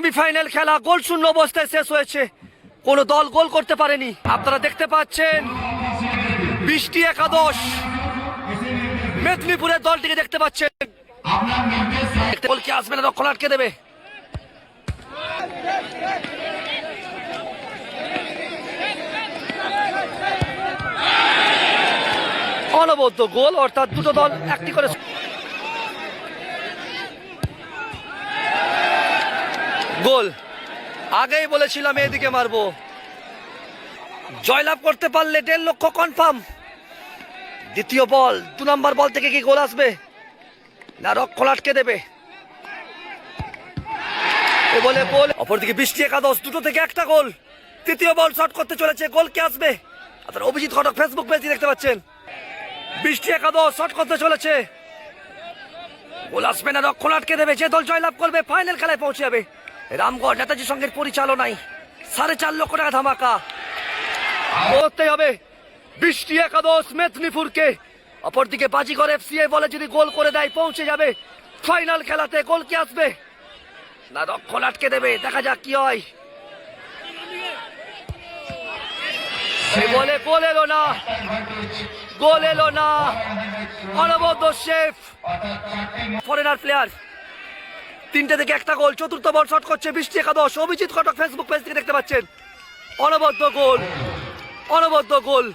Semifinal খেলা গোল শূন্য অবস্থায় শেষ হয়েছে। কোনো দল গোল করতে পারেনি। আপনারা দেখতে পাচ্ছেন বৃষ্টি একাদশ। মেদিনীপুরের দলটিকে দেখতে পাচ্ছেন। কি আসবে না, রক্ষণ আটকে দেবে। অনবদ্য গোল, অর্থাৎ দুটো দল একটি করে গোল। আগেই বলেছিলাম এদিকে মারবো। জয়লাভ করতে পারলে দেড় লক্ষ কনফার্ম দ্বিতীয় বল, দু নম্বর বল থেকে কি গোল আসবে? না রক্ষণ আটকে দেবে। বলে গোল। অপরদিকে বৃষ্টি একাদশ, দুটো থেকে একটা গোল। তৃতীয় বল শট করতে চলেছে, গোল কে আসবে? আপনার অভিজিৎ ঘটক ফেসবুক পেজে দেখতে পাচ্ছেন। বৃষ্টি একাদশ শট করতে চলেছে। গোল আসবে না রক্ষণ আটকে দেবে। যে দল জয়লাভ করবে ফাইনাল খেলায় পৌঁছে যাবে। রামগড় নেতাজি সঙ্গের পরিচালনায় সাড়ে চার লক্ষ টাকা ধামাকা। করতে হবে বৃষ্টি একাদশ মেদিনীপুরকে। অপরদিকে বাজিগর এফসি বলে যদি গোল করে দেয়, পৌঁছে যাবে। ফাইনাল খেলাতে গোল কি আসবে? না রক্ষণ আটকে দেবে। দেখা যাক কি হয়। বলে গোল এলো না। গোল এলো না। অনবদ্য শেফ ফরেনার প্লেয়ার তিনটে থেকে একটা গোল, চতুর্থ বল শট করছে বৃষ্টি একাদশ। অভিজিৎ কটক ফেসবুক পেজ থেকে দেখতে পাচ্ছেন। অনবদ্য গোল অনবদ্য গোল।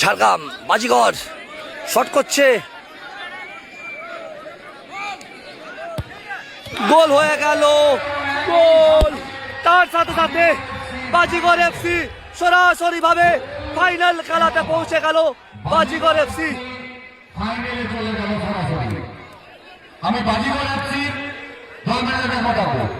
ঝাড়গ্রাম বাজিগর শট করছে গোল হয়ে গেল। গোল। তার সাথে সাথে বাজিগর এফসি সরাসরি ভাবে ফাইনাল খেলাতে পৌঁছে গেল বাজিগর এফসি। ফাইনালে চলে গেল সরাসরি। আমি বাজিগর এফসি দল ম্যানেজারের মতামত